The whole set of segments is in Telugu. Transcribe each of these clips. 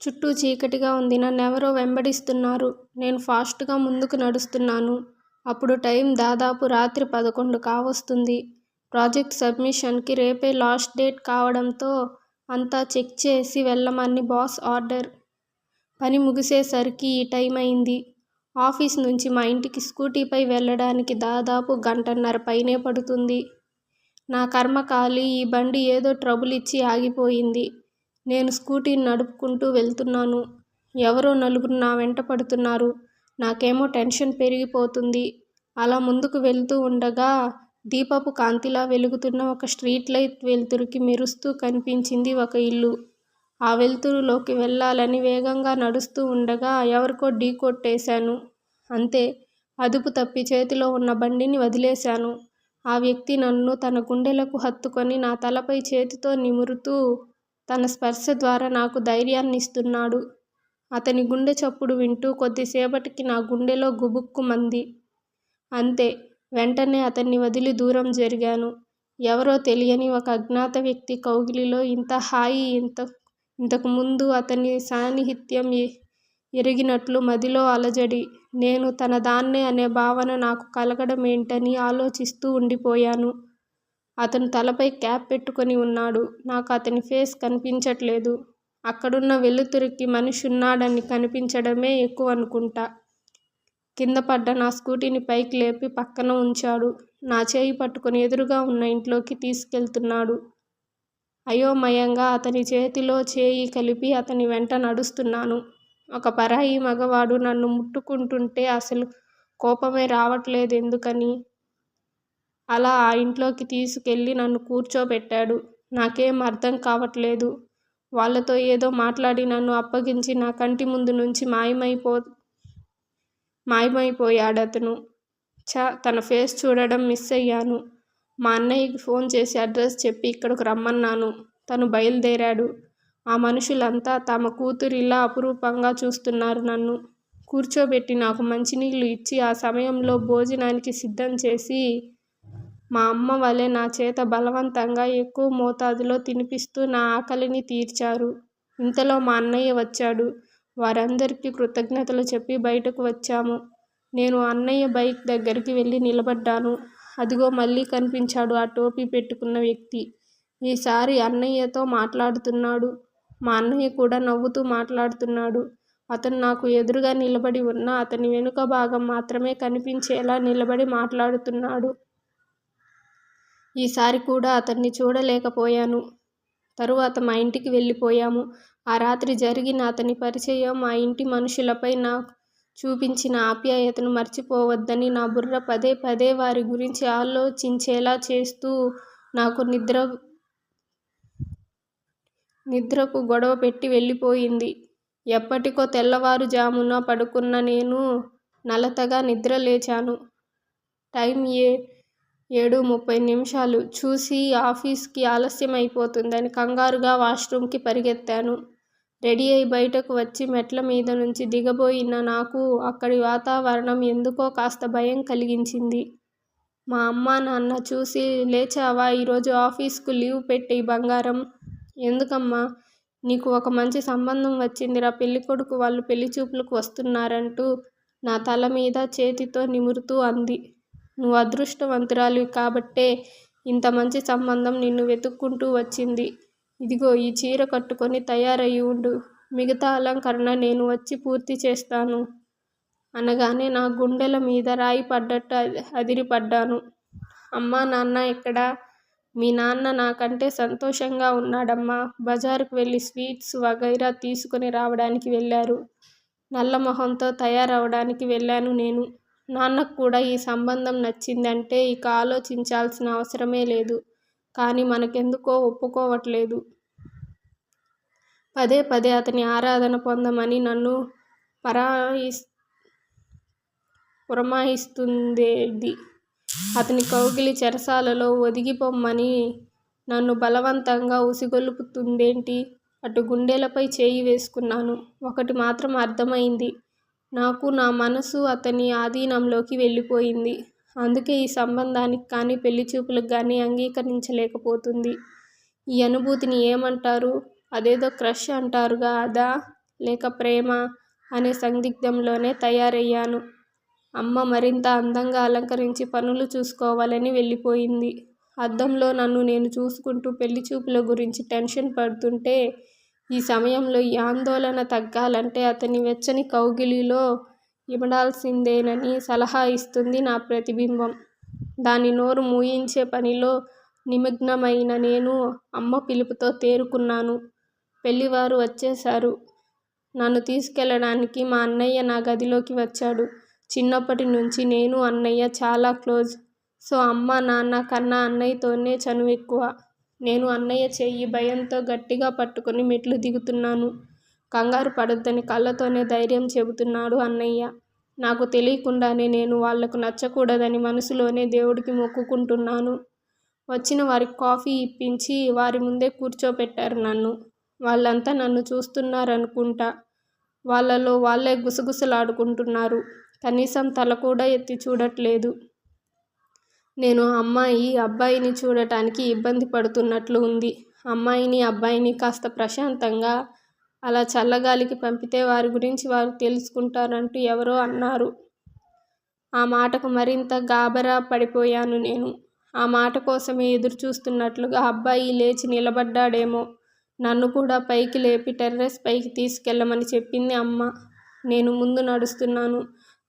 చుట్టూ చీకటిగా ఉంది. నన్నెవరో వెంబడిస్తున్నారు. నేను ఫాస్ట్గా ముందుకు నడుస్తున్నాను. అప్పుడు టైం దాదాపు రాత్రి పదకొండు కావస్తుంది ప్రాజెక్ట్ సబ్మిషన్కి రేపే లాస్ట్ డేట్ కావడంతో అంతా చెక్ చేసి వెళ్ళమని బాస్ ఆర్డర్. పని ముగిసేసరికి ఈ టైం అయింది. ఆఫీస్ నుంచి మా ఇంటికి స్కూటీపై వెళ్ళడానికి దాదాపు గంటన్నర పైనే పడుతుంది. నా కర్మకాలి ఈ బండి ఏదో ట్రబుల్ ఇచ్చి ఆగిపోయింది. నేను స్కూటీని నడుపుకుంటూ వెళ్తున్నాను. ఎవరో నలుగురు నా వెంట పడుతున్నారు. నాకేమో టెన్షన్ పెరిగిపోతుంది అలా ముందుకు వెళ్తూ ఉండగా దీపపు కాంతిలా వెలుగుతున్న ఒక స్ట్రీట్ లైట్ వెలుతురుకి మెరుస్తూ కనిపించింది ఒక ఇల్లు. ఆ వెలుతురులోకి వెళ్ళాలని వేగంగా నడుస్తూ ఉండగా ఎవరికో ఢీకొట్టేశాను. అంతే అదుపు తప్పి చేతిలో ఉన్న బండిని వదిలేశాను. ఆ వ్యక్తి నన్ను తన గుండెలకు హత్తుకొని నా తలపై చేతితో నిమురుతూ తన స్పర్శ ద్వారా నాకు ధైర్యాన్ని ఇస్తున్నాడు అతని గుండె చప్పుడు వింటూ కొద్దిసేపటికి నా గుండెలో గుబుక్కుమంది. అంతే వెంటనే అతన్ని వదిలి దూరం జరిగాను. ఎవరో తెలియని ఒక అజ్ఞాత వ్యక్తి కౌగిలిలో ఇంత హాయి ఇంతకు ముందు అతని సాన్నిహిత్యం ఎరిగినట్లు మదిలో అలజడి. నేను తన దాన్నే అనే భావన నాకు కలగడం ఏంటని ఆలోచిస్తూ ఉండిపోయాను. అతను తలపై క్యాప్ పెట్టుకొని ఉన్నాడు. నాకు అతని ఫేస్ కనిపించట్లేదు. అక్కడున్న వెలుతురికి మనిషి ఉన్నాడని కనిపించడమే ఎక్కువ అనుకుంటా కింద పడ్డ నా స్కూటీని పైకి లేపి పక్కన ఉంచాడు. నా చేయి పట్టుకొని ఎదురుగా ఉన్న ఇంట్లోకి తీసుకెళ్తున్నాడు. అయోమయంగా అతని చేతిలో చేయి కలిపి అతని వెంట నడుస్తున్నాను. ఒక పరాయి మగవాడు నన్ను ముట్టుకుంటుంటే అసలు కోపమే రావట్లేదు ఎందుకని అలా ఆ ఇంట్లోకి తీసుకెళ్ళి నన్ను కూర్చోబెట్టాడు. నాకేం అర్థం కావట్లేదు. వాళ్ళతో ఏదో మాట్లాడి నన్ను అప్పగించి నా కంటి ముందు నుంచి మాయమైపో మాయమైపోయాడు అతను చ తన ఫేస్ చూడడం మిస్ అయ్యాను మా అన్నయ్యకి ఫోన్ చేసి అడ్రస్ చెప్పి ఇక్కడికి రమ్మన్నాను. తను బయలుదేరాడు ఆ మనుషులంతా తమ కూతురిలా అపురూపంగా చూస్తున్నారు నన్ను. కూర్చోబెట్టి నాకు మంచినీళ్ళు ఇచ్చి ఆ సమయంలో భోజనానికి సిద్ధం చేసి మా అమ్మ వలె నా చేత బలవంతంగా ఎక్కువ మోతాదులో తినిపిస్తూ నా ఆకలిని తీర్చారు. ఇంతలో మా అన్నయ్య వచ్చాడు. వారందరికీ కృతజ్ఞతలు చెప్పి బయటకు వచ్చాము. నేను అన్నయ్య బైక్ దగ్గరికి వెళ్ళి నిలబడ్డాను. అదిగో మళ్ళీ కనిపించాడు ఆ టోపీ పెట్టుకున్న వ్యక్తి. ఈసారి అన్నయ్యతో మాట్లాడుతున్నాడు. మా అన్నయ్య కూడా నవ్వుతూ మాట్లాడుతున్నాడు. అతను నాకు ఎదురుగా నిలబడి ఉన్న అతని వెనుక భాగం మాత్రమే కనిపించేలా నిలబడి మాట్లాడుతున్నాడు. ఈసారి కూడా అతన్ని చూడలేకపోయాను. తరువాత మా ఇంటికి వెళ్ళిపోయాము. ఆ రాత్రి జరిగిన అతని పరిచయం, మా ఇంటి మనుషులపై నాకు చూపించిన ఆప్యాయతను మర్చిపోవద్దని నా బుర్ర పదే పదే వారి గురించి ఆలోచించేలా చేస్తూ నాకు నిద్ర నిద్రకు గొడవ పెట్టి వెళ్ళిపోయింది. ఎప్పటికో తెల్లవారుజామున పడుకున్న నేను నలతగా నిద్ర లేచాను టైం ఏ ఏడు ముప్పై నిమిషాలు చూసి ఆఫీస్కి ఆలస్యం అయిపోతుందని కంగారుగా వాష్రూమ్కి పరిగెత్తాను. రెడీ అయి బయటకు వచ్చి మెట్ల మీద నుంచి దిగబోయిన నాకు అక్కడి వాతావరణం ఎందుకో కాస్త భయం కలిగించింది. మా అమ్మా నాన్న చూసి లేచావా ఈరోజు ఆఫీస్కు లీవ్ పెట్టి బంగారం. ఎందుకమ్మా? నీకు ఒక మంచి సంబంధం వచ్చిందిరా పెళ్ళికొడుకు వాళ్ళు పెళ్ళి చూపులకు వస్తున్నారంటూ నా తల మీద చేతితో నిమురుతూ అంది. నువ్వు అదృష్టవంతురాలు కాబట్టే ఇంత మంచి సంబంధం నిన్ను వెతుక్కుంటూ వచ్చింది. ఇదిగో ఈ చీర కట్టుకొని తయారయ్యి ఉండు. మిగతా అలంకరణ నేను వచ్చి పూర్తి చేస్తాను అనగానే నా గుండెల మీద రాయి పడ్డట్టు అదిరిపడ్డాను. అమ్మా నాన్న ఇక్కడ మీ నాన్న నాకంటే సంతోషంగా ఉన్నాడమ్మా బజారుకు వెళ్ళి స్వీట్స్ వగైరా తీసుకుని రావడానికి వెళ్ళారు. నల్ల మొహంతో తయారవడానికి వెళ్ళాను నేను. నాన్నకు కూడా ఈ సంబంధం నచ్చిందంటే ఇక ఆలోచించాల్సిన అవసరమే లేదు. కానీ మనకెందుకో ఒప్పుకోవట్లేదు. పదే పదే అతని ఆరాధన పొందమని నన్ను పురమాయిస్తుందేది. అతని కౌగిలి చెరసాలలో ఒదిగిపోమ్మని నన్ను బలవంతంగా ఉసిగొలుపుతుందేంటి అటు గుండెలపై చేయి వేసుకున్నాను. ఒకటి మాత్రం అర్థమైంది నాకు నా మనసు అతని ఆధీనంలోకి వెళ్ళిపోయింది. అందుకే ఈ సంబంధానికి కానీ, పెళ్ళి చూపులకు కానీ అంగీకరించలేకపోతుంది ఈ అనుభూతిని ఏమంటారు? అదేదో క్రష్ అంటారుగా అదా? లేక ప్రేమ అనే సందిగ్ధంలోనే తయారయ్యాను అమ్మ మరింత అందంగా అలంకరించి పనులు చూసుకోవాలని వెళ్ళిపోయింది అద్దంలో నన్ను నేను చూసుకుంటూ పెళ్ళి చూపుల గురించి టెన్షన్ పడుతుంటే ఈ సమయంలో ఈ ఆందోళన తగ్గాలంటే అతని వెచ్చని కౌగిలిలో ఇమడాల్సిందేనని సలహా ఇస్తుంది నా ప్రతిబింబం. దాని నోరు మూయించే పనిలో నిమగ్నమైన నేను అమ్మ పిలుపుతో తేరుకున్నాను. పెళ్ళివారు వచ్చేశారు. నన్ను తీసుకెళ్ళడానికి మా అన్నయ్య నా గదిలోకి వచ్చాడు. చిన్నప్పటి నుంచి నేను అన్నయ్య చాలా క్లోజ్. సో అమ్మ నాన్న కన్నా అన్నయ్యతోనే చనువు ఎక్కువ నేను అన్నయ్య చెయ్యి భయంతో గట్టిగా పట్టుకొని మెట్లు దిగుతున్నాను. కంగారు పడొద్దని కళ్ళతోనే ధైర్యం చెబుతున్నాడు అన్నయ్య. నాకు తెలియకుండానే నేను వాళ్ళకు నచ్చకూడదని మనసులోనే దేవుడికి మొక్కుకుంటున్నాను. వచ్చిన వారికి కాఫీ ఇప్పించి వారి ముందే కూర్చోపెట్టారు నన్ను. వాళ్ళంతా నన్ను చూస్తున్నారనుకుంటా. వాళ్ళలో వాళ్ళే గుసగుసలాడుకుంటున్నారు. కనీసం తల కూడా ఎత్తి చూడట్లేదు. నేను అమ్మాయి అబ్బాయిని చూడటానికి ఇబ్బంది పడుతున్నట్లు ఉంది. అమ్మాయిని అబ్బాయిని కాస్త ప్రశాంతంగా అలా చల్లగాలికి పంపితే వారి గురించి వారు తెలుసుకుంటారంటూ ఎవరో అన్నారు. ఆ మాటకు మరింత గాబరా పడిపోయాను నేను. ఆ మాట కోసమే ఎదురు చూస్తున్నట్లుగా అబ్బాయి లేచి నిలబడ్డాడేమో. నన్ను కూడా పైకి లేపి టెర్రస్ పైకి తీసుకెళ్ళమని చెప్పింది అమ్మ. నేను ముందు నడుస్తున్నాను.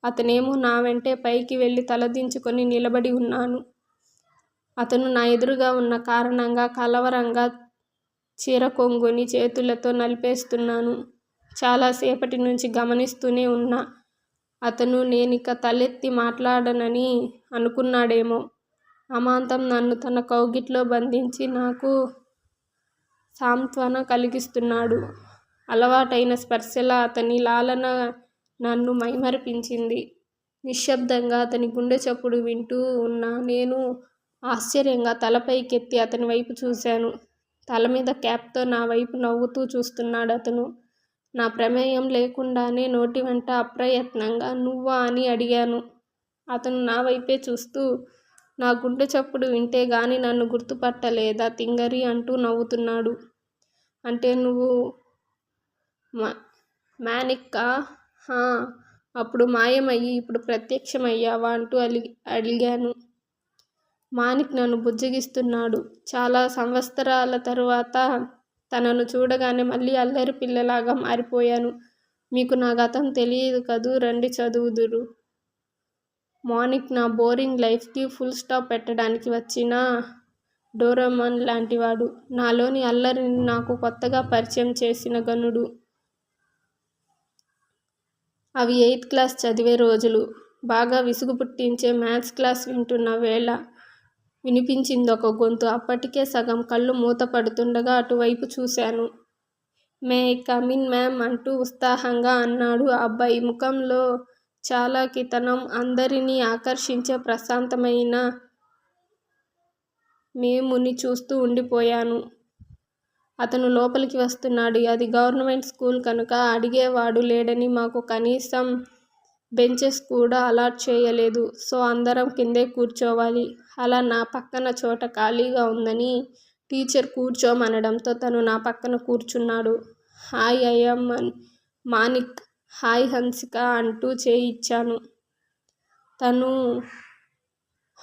అతనేమో నా వెంటే పైకి వెళ్ళి తలదించుకొని నిలబడి ఉన్నాను. అతను నా ఎదురుగా ఉన్న కారణంగా కలవరంగా చీర కొంగుని చేతులతో నలిపేస్తున్నాను. చాలాసేపటి నుంచి గమనిస్తూనే ఉన్నా. అతను నేనిక తలెత్తి మాట్లాడనని అనుకున్నాడేమో. అమాంతం నన్ను తన కౌగిట్లో బంధించి నాకు సాంత్వన కలిగిస్తున్నాడు. అలవాటైన స్పర్శలా అతని లాలన నన్ను మైమరిపించింది. నిశ్శబ్దంగా అతని గుండె చప్పుడు వింటూ ఉన్న నేను ఆశ్చర్యంగా తలపైకెత్తి అతని వైపు చూశాను. తల మీద క్యాప్తో నా వైపు నవ్వుతూ చూస్తున్నాడు అతను. నా ప్రమేయం లేకుండానే నోటి వెంట అప్రయత్నంగా నువ్వా అని అడిగాను. అతను నా వైపే చూస్తూ నా గుండె చప్పుడు వింటే గాని నన్ను గుర్తుపట్టలేదా తింగరి అంటూ నవ్వుతున్నాడు. అంటే నువ్వు మ్యానిక్కా అప్పుడు మాయమయ్యి ఇప్పుడు ప్రత్యక్షమయ్యావా అంటూ అలి అడిగాను మానిక్ నన్ను బుజ్జగిస్తున్నాడు. చాలా సంవత్సరాల తరువాత తనను చూడగానే మళ్ళీ అల్లరి పిల్లలాగా మారిపోయాను. మీకు నా గతం తెలియదు కదూ? రండి చదువుదురు. మానిక్ నా బోరింగ్ లైఫ్కి ఫుల్ స్టాప్ పెట్టడానికి వచ్చిన డోరమన్ లాంటివాడు. నాలోని అల్లరిని నాకు కొత్తగా పరిచయం చేసిన గనుడు. అవి ఎయిత్ క్లాస్ చదివే రోజులు. బాగా విసుగు పుట్టించే మ్యాథ్స్ క్లాస్ వింటున్న వేళ వినిపించింది ఒక గొంతు. అప్పటికే సగం కళ్ళు మూతపడుతుండగా అటువైపు చూశాను. మే కమిన్ మ్యామ్ అంటూ ఉత్సాహంగా అన్నాడు. ఆ అబ్బాయి ముఖంలో చాలా కితనం. అందరినీ ఆకర్షించే ప్రశాంతమైన మేముని చూస్తూ ఉండిపోయాను. అతను లోపలికి వస్తున్నాడు. అది గవర్నమెంట్ స్కూల్ కనుక అడిగేవాడు లేడని మాకు కనీసం బెంచెస్ కూడా అలాట్ చేయలేదు. సో అందరం కిందే కూర్చోవాలి. అలా నా పక్కన చోట ఖాళీగా ఉందని టీచర్ కూర్చోమనడంతో తను నా పక్కన కూర్చున్నాడు. Hi I'm Manik hi Hansika అంటూ చేయిచ్చాను తను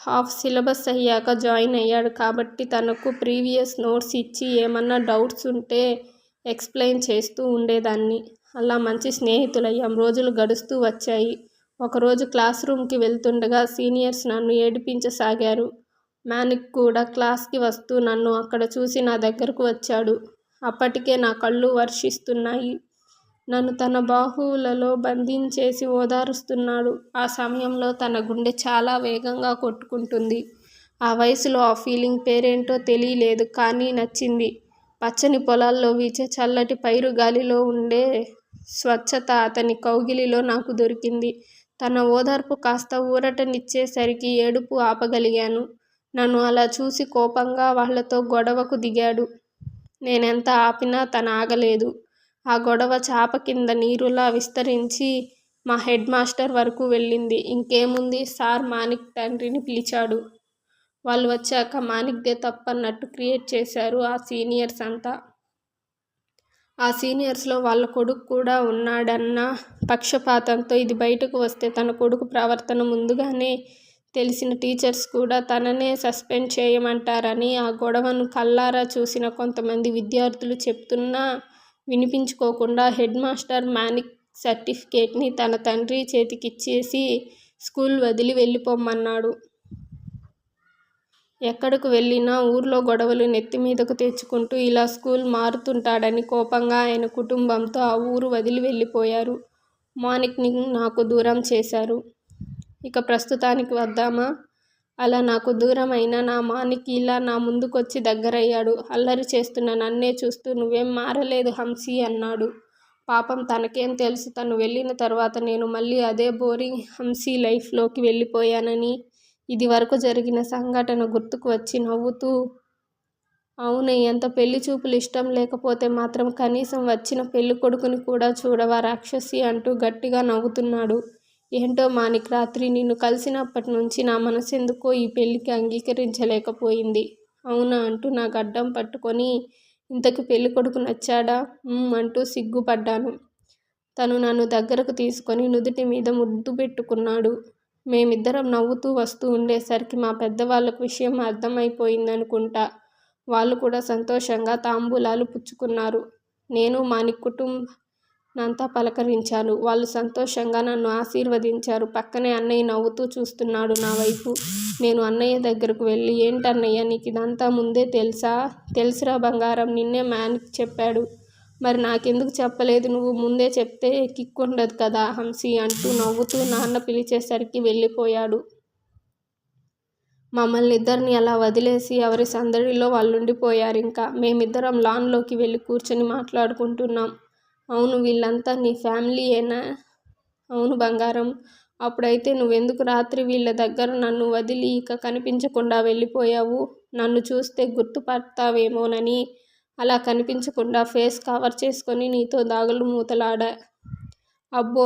హాఫ్ సిలబస్ అయ్యాక జాయిన్ అయ్యాడు కాబట్టి తనకు ప్రీవియస్ నోట్స్ ఇచ్చి ఏమన్నా డౌట్స్ ఉంటే ఎక్స్ప్లెయిన్ చేస్తూ ఉండేదాన్ని. అలా మంచి స్నేహితులయ్యాం. రోజులు గడుస్తూ వచ్చాయి. ఒకరోజు క్లాస్ రూమ్కి వెళ్తుండగా సీనియర్స్ నన్ను ఏడిపించసాగారు. మ్యానిక్ కూడా క్లాస్కి వస్తూ నన్ను అక్కడ చూసి నా దగ్గరకు వచ్చాడు. అప్పటికే నా కళ్ళు వర్షిస్తున్నాయి. నన్ను తన బాహువులలో బంధించేసి ఓదారుస్తున్నాడు. ఆ సమయంలో తన గుండె చాలా వేగంగా కొట్టుకుంటుంది. ఆ వయసులో ఆ ఫీలింగ్ పేరేంటో తెలియలేదు కానీ నచ్చింది. పచ్చని పొలాల్లో వీచే చల్లటి పైరు గాలిలో ఉండే స్వచ్ఛత అతని కౌగిలిలో నాకు దొరికింది. తన ఓదార్పు కాస్త ఊరటనిచ్చేసరికి ఏడుపు ఆపగలిగాను. నన్ను అలా చూసి కోపంగా వాళ్ళతో గొడవకు దిగాడు. నేనెంత ఆపినా తన ఆగలేదు. ఆ గొడవ చాప కింద నీరులా విస్తరించి మా హెడ్ మాస్టర్ వరకు వెళ్ళింది. ఇంకేముంది? సార్ మానిక్ తండ్రిని పిలిచాడు. వాళ్ళు వచ్చాక మానిక్దే తప్పన్నట్టు క్రియేట్ చేశారు ఆ సీనియర్స్ అంతా. ఆ సీనియర్స్లో వాళ్ళ కొడుకు కూడా ఉన్నాడన్న పక్షపాతంతో ఇది బయటకు వస్తే తన కొడుకు ప్రవర్తన ముందుగానే తెలిసిన టీచర్స్ కూడా తననే సస్పెండ్ చేయమంటారని ఆ గొడవను కళ్ళారా చూసిన కొంతమంది విద్యార్థులు చెప్తున్నా వినిపించుకోకుండా హెడ్ మాస్టర్ మానిక్ సర్టిఫికేట్ని తన తండ్రి చేతికిచ్చేసి స్కూల్ వదిలి వెళ్ళిపోమన్నాడు ఎక్కడకు వెళ్ళినా ఊర్లో గొడవలు నెత్తి మీదకు తెచ్చుకుంటూ ఇలా స్కూల్ మారుతుంటాడని కోపంగా ఆయన కుటుంబంతో ఆ ఊరు వదిలి వెళ్ళిపోయారు. మానిక్ని నాకు దూరం చేశారు. ఇక ప్రస్తుతానికి వద్దామా? అలా నాకు దూరమైన నా మానికి ఇలా నా ముందుకొచ్చి దగ్గరయ్యాడు. అల్లరి చేస్తున్న నన్నే చూస్తూ నువ్వేం మారలేదు హంసీ అన్నాడు. పాపం తనకేం తెలుసు తను వెళ్ళిన తర్వాత నేను మళ్ళీ అదే బోరింగ్ హంసీ లైఫ్లోకి వెళ్ళిపోయానని. ఇదివరకు జరిగిన సంఘటన గుర్తుకు వచ్చి నవ్వుతూ అవునే ఎంత పెళ్ళి చూపులు ఇష్టం లేకపోతే మాత్రం కనీసం వచ్చిన పెళ్ళికొడుకుని కూడా చూడవా రాక్షసి అంటూ గట్టిగా నవ్వుతున్నాడు. ఏంటో మానిక్ రాత్రి నిన్ను కలిసినప్పటి నుంచి నా మనసెందుకో ఈ పెళ్ళికి అంగీకరించలేకపోయింది. అవునా అంటూ నా గడ్డం పట్టుకొని ఇంతకీ పెళ్ళికొడుకు నచ్చాడా? అంటూ సిగ్గుపడ్డాను. తను నన్ను దగ్గరకు తీసుకొని నుదుటి మీద ముద్దు పెట్టుకున్నాడు. మేమిద్దరం నవ్వుతూ వస్తూ ఉండేసరికి మా పెద్దవాళ్ళకు విషయం అర్థమైపోయిందనుకుంటా. వాళ్ళు కూడా సంతోషంగా తాంబూలాలు పుచ్చుకున్నారు. నేను మానిక్ కుటుంబాన్నంతా పలకరించాను. వాళ్ళు సంతోషంగా నన్ను ఆశీర్వదించారు. పక్కనే అన్నయ్య నవ్వుతూ చూస్తున్నాడు నా వైపు. నేను అన్నయ్య దగ్గరకు వెళ్ళి ఏంటన్నయ్య నీకు ఇదంతా ముందే తెలుసా తెలుసురా బంగారం నిన్నే మ్యాన్కి చెప్పాడు. మరి నాకెందుకు చెప్పలేదు నువ్వు ముందే చెప్తే కిక్కుండదు కదా హంసీ అంటూ నవ్వుతూ నాన్న పిలిచేసరికి వెళ్ళిపోయాడు. మమ్మల్ని ఇద్దరిని అలా వదిలేసి ఎవరి సందడిలో వాళ్ళుండిపోయారింక. మేమిద్దరం లాన్లోకి వెళ్ళి కూర్చొని మాట్లాడుకుంటున్నాం. అవును వీళ్ళంతా నీ ఫ్యామిలీయేనా? అవును బంగారం. అప్పుడైతే నువ్వెందుకు రాత్రి వీళ్ళ దగ్గర నన్ను వదిలి ఇక కనిపించకుండా వెళ్ళిపోయావు? నన్ను చూస్తే గుర్తుపడతావేమోనని అలా కనిపించకుండా ఫేస్ కవర్ చేసుకొని నీతో దాగులు మూతలాడా అబ్బో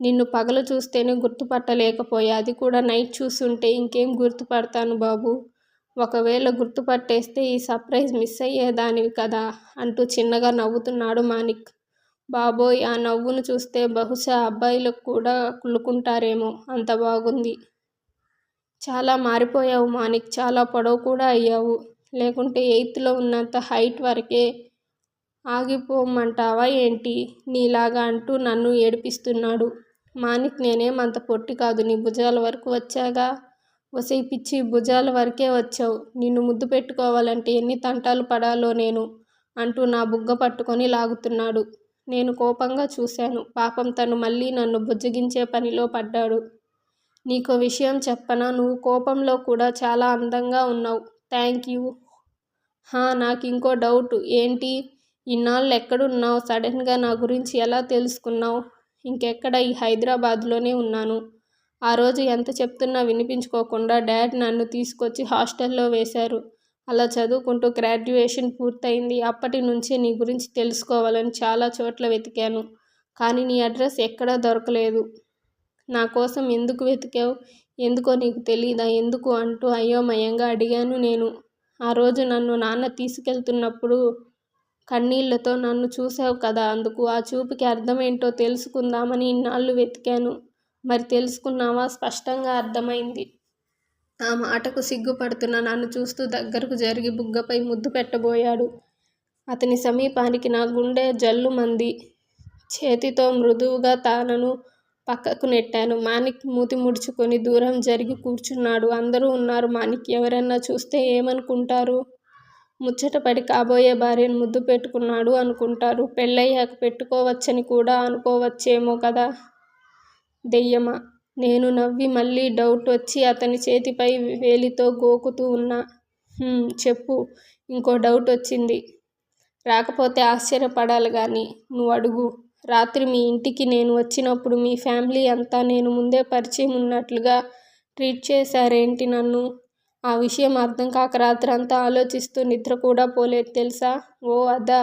నిన్ను పగలు చూస్తేనే గుర్తుపట్టలేకపోయా. అది కూడా నైట్ చూసుంటే ఇంకేం గుర్తుపడతాను బాబు ఒకవేళ గుర్తుపట్టేస్తే ఈ సర్ప్రైజ్ మిస్ అయ్యేదానివి కదా అంటూ చిన్నగా నవ్వుతున్నాడు మానిక్. బాబోయ్ ఆ నవ్వును చూస్తే బహుశా అబ్బాయిలకు కూడా కుళ్ళుకుంటారేమో అంత బాగుంది. చాలా మారిపోయావు మానిక్. చాలా పొడవు కూడా అయ్యావు. లేకుంటే ఎయిత్లో ఉన్నంత హైట్ వరకే ఆగిపోమంటావా ఏంటి? నీలాగా అంటూ నన్ను ఏడిపిస్తున్నాడు. మానిక్ నేనేం అంత పొట్టికాదు. నీ భుజాల వరకు వచ్చాగా. ఒసై పిచ్చి భుజాల వరకే వచ్చావు నిన్ను ముద్దు పెట్టుకోవాలంటే ఎన్ని తంటాలు పడాలో నేను అంటూ నా బుగ్గ పట్టుకొని లాగుతున్నాడు. నేను కోపంగా చూశాను. పాపం తను మళ్ళీ నన్ను బుజ్జగించే పనిలో పడ్డాడు. నీకు విషయం చెప్పనా? నువ్వు కోపంలో కూడా చాలా అందంగా ఉన్నావు థ్యాంక్ యూ హా నాకింకో డౌట్ ఏంటి? ఇన్నాళ్ళు ఎక్కడున్నావు సడన్గా నా గురించి ఎలా తెలుసుకున్నావు ఇంకెక్కడ ఈ హైదరాబాద్లోనే ఉన్నాను. ఆ రోజు ఎంత చెప్తున్నా వినిపించుకోకుండా డాడ్ నన్ను తీసుకొచ్చి హాస్టల్లో వేశారు. అలా చదువుకుంటూ గ్రాడ్యుయేషన్ పూర్తయింది. అప్పటి నుంచే నీ గురించి తెలుసుకోవాలని చాలా చోట్ల వెతికాను. కానీ నీ అడ్రస్ ఎక్కడా దొరకలేదు. నా కోసం ఎందుకు వెతికావు ఎందుకో నీకు తెలీదా? ఎందుకు? అంటూ అయోమయంగా అడిగాను నేను. ఆ రోజు నన్ను నాన్న తీసుకెళ్తున్నప్పుడు కన్నీళ్ళతో నన్ను చూసావు కదా అందుకు. ఆ చూపుకి అర్థమేంటో తెలుసుకుందామని ఇన్నాళ్ళు వెతికాను. మరి తెలుసుకున్నావా? స్పష్టంగా అర్థమైంది. ఆ మాటకు సిగ్గుపడుతున్న నన్ను చూస్తూ దగ్గరకు జరిగి బుగ్గపై ముద్దు పెట్టబోయాడు. అతని సమీపానికి నా గుండె జల్లు మంది చేతితో మృదువుగా తానను పక్కకు నెట్టాను. మానిక్ మూతి ముడుచుకొని దూరం జరిగి కూర్చున్నాడు. అందరూ ఉన్నారు మానిక్. ఎవరైనా చూస్తే ఏమనుకుంటారు? ముచ్చటపడి కాబోయే భార్యను ముద్దు పెట్టుకున్నాడు అనుకుంటారు. పెళ్ళయ్యాక పెట్టుకోవచ్చని కూడా అనుకోవచ్చేమో కదా! దెయ్యమా? నేను నవ్వి మళ్ళీ డౌట్ వచ్చి అతని చేతిపై వేలితో గోకుతూ ఉన్నా. చెప్పు ఇంకో డౌట్ వచ్చింది రాకపోతే ఆశ్చర్యపడాలి కానీ నువ్వు అడుగు రాత్రి మీ ఇంటికి నేను వచ్చినప్పుడు మీ ఫ్యామిలీ అంతా నేను ముందే పరిచయం ఉన్నట్లుగా ట్రీట్ చేశారేంటి నన్ను? ఆ విషయం అర్థం కాక రాత్రంతా ఆలోచిస్తూ నిద్ర కూడా పోలేదు తెలుసా ఓ అదా?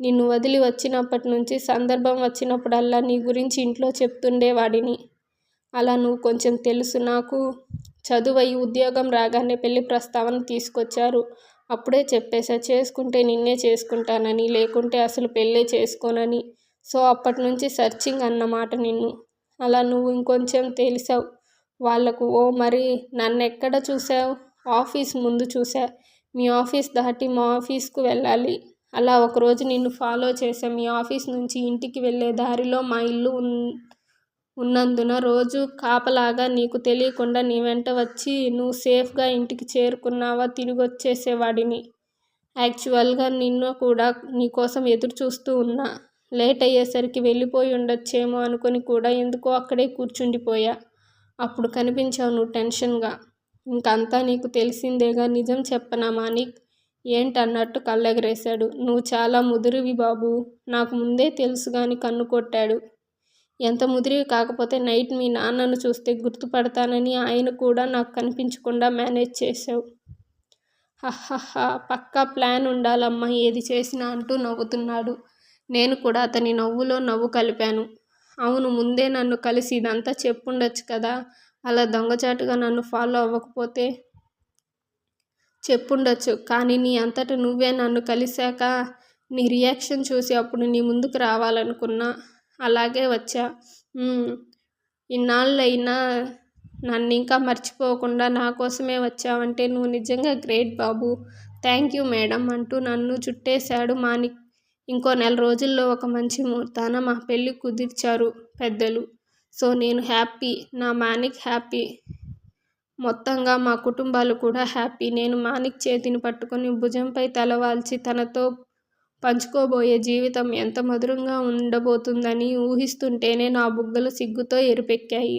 నిన్ను వదిలి వచ్చినప్పటి నుంచి సందర్భం వచ్చినప్పుడల్లా నీ గురించి ఇంట్లో చెప్తుండేవాడిని. అలా నువ్వు కొంచెం తెలుసు నాకు. చదువయి ఉద్యోగం రాగానే పెళ్ళి ప్రస్తావన తీసుకొచ్చారు. అప్పుడే చెప్పేశా చేసుకుంటే నిన్నే చేసుకుంటానని లేకుంటే అసలు పెళ్ళే చేసుకోనని సో అప్పటి నుంచి సర్చింగ్ అన్నమాట నిన్ను అలా నువ్వు ఇంకొంచెం తెలిసావు వాళ్ళకు ఓ మరి నన్నెక్కడ చూసావు ఆఫీస్ ముందు చూసా మీ ఆఫీస్ దాటి మా ఆఫీస్కు వెళ్ళాలి అలా ఒకరోజు నిన్ను ఫాలో చేశా. మీ ఆఫీస్ నుంచి ఇంటికి వెళ్ళే దారిలో మా ఇల్లు ఉన్ ఉన్నందున రోజు కాపలాగా నీకు తెలియకుండా నీ వెంట వచ్చి నువ్వు సేఫ్గా ఇంటికి చేరుకున్నావా? తిరిగి వచ్చేసేవాడిని యాక్చువల్గా నిన్ను కూడా నీకోసం ఎదురు చూస్తూ ఉన్నా. లేట్ అయ్యేసరికి వెళ్ళిపోయి ఉండొచ్చేమో అనుకొని కూడా ఎందుకో అక్కడే కూర్చుండిపోయా. అప్పుడు కనిపించావు నువ్వు టెన్షన్గా. ఇంకంతా నీకు తెలిసిందేగా నిజం చెప్పనా మానిక్ ఏంటన్నట్టు కళ్ళెగరేశాడు. నువ్వు చాలా ముదురువి బాబు. నాకు ముందే తెలుసు కానీ కన్ను కొట్టాడు. ఎంత ముదిరివి కాకపోతే నైట్ మీ నాన్నను చూస్తే గుర్తుపడతానని ఆయన కూడా నాకు కనిపించకుండా మేనేజ్ చేశావు. హహహా పక్కా ప్లాన్ ఉండాలమ్మా. ఏది చేసినా అంటూ నవ్వుతున్నాడు. నేను కూడా అతని నవ్వులో నవ్వు కలిపాను. అవును ముందే నన్ను కలిసి ఇదంతా చెప్పుండొచ్చు కదా. అలా దొంగచాటుగా నన్ను ఫాలో అవ్వకపోతే చెప్పుండొచ్చు. కానీ నీ అంతట నువ్వే నన్ను కలిశాక నీ రియాక్షన్ చూసి అప్పుడు నీ ముందుకు రావాలనుకున్నా అలాగే వచ్చా. ఇన్నాళ్ళైనా నన్ను ఇంకా మర్చిపోకుండా నా కోసమే వచ్చావంటే నువ్వు నిజంగా గ్రేట్ బాబు. థ్యాంక్ యూ మేడం అంటూ నన్ను చుట్టేశాడు మాని ఇంకో నెల రోజుల్లో ఒక మంచి ముహూర్తాన మా పెళ్ళి కుదిర్చారు పెద్దలు. సో నేను హ్యాపీ. నా మానిక్ హ్యాపీ. మొత్తంగా మా కుటుంబాలు కూడా హ్యాపీ. నేను మాణిక్ చేతిని పట్టుకొని భుజంపై తలవాల్చి తనతో పంచుకోబోయే జీవితం ఎంత మధురంగా ఉండబోతుందని ఊహిస్తుంటేనే నా బుగ్గలు సిగ్గుతో ఎరుపెక్కాయి.